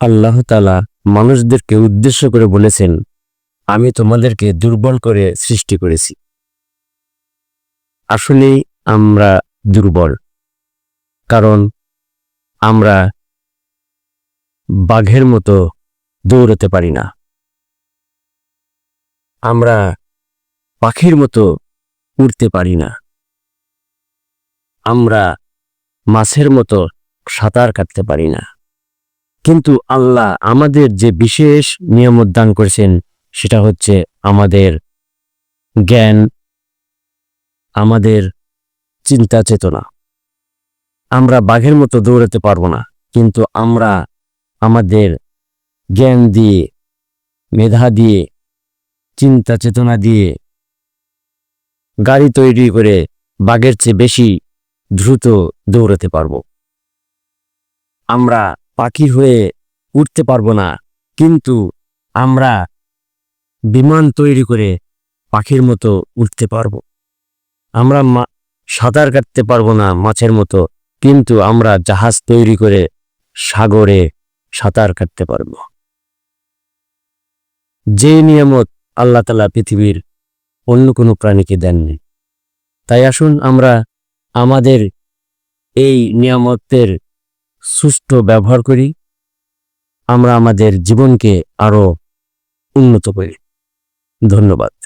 আল্লাহ তালা মানুষদেরকে উদ্দেশ্য করে বলেছেন, আমি তোমাদেরকে দুর্বল করে সৃষ্টি করেছি। আসলেই আমরা দুর্বল, কারণ আমরা বাঘের মতো দৌড়াতে পারি না। আমরা পাখির মতো উড়তে পারি না। আমরা মাছের মতো সাঁতার কাটতে পারি না। কিন্তু আল্লাহ আমাদের যে বিশেষ নিয়ামত দান করেছেন, সেটা হচ্ছে আমাদের জ্ঞান, আমাদের চিন্তা চেতনা। আমরা বাঘের মতো দৌড়াতে পারব না, কিন্তু আমরা আমাদের জ্ঞান দিয়ে, মেধা দিয়ে, চিন্তা চেতনা দিয়ে গাড়ি তৈরি করে বাঘের চেয়ে বেশি দ্রুত দৌড়াতে পারব। আমরা পাখি হয়ে উঠতে পারব না। কিন্তু আমরা বিমান তৈরি করে পাখির মতো উঠতে পারব। আমরা সাঁতার কাটতে পারব না মাছের মতো, কিন্তু আমরা জাহাজ তৈরি করে সাগরে সাঁতার কাটতে পারব। যে নিয়ামত আল্লাহ তালা পৃথিবীর অন্য কোনো প্রাণীকে দেননি। তাই আসুন আমরা আমাদের এই নিয়ামতের সুষ্ঠু ব্যবহার করি আমরা আমাদের জীবনকে আরও উন্নত করি। ধন্যবাদ।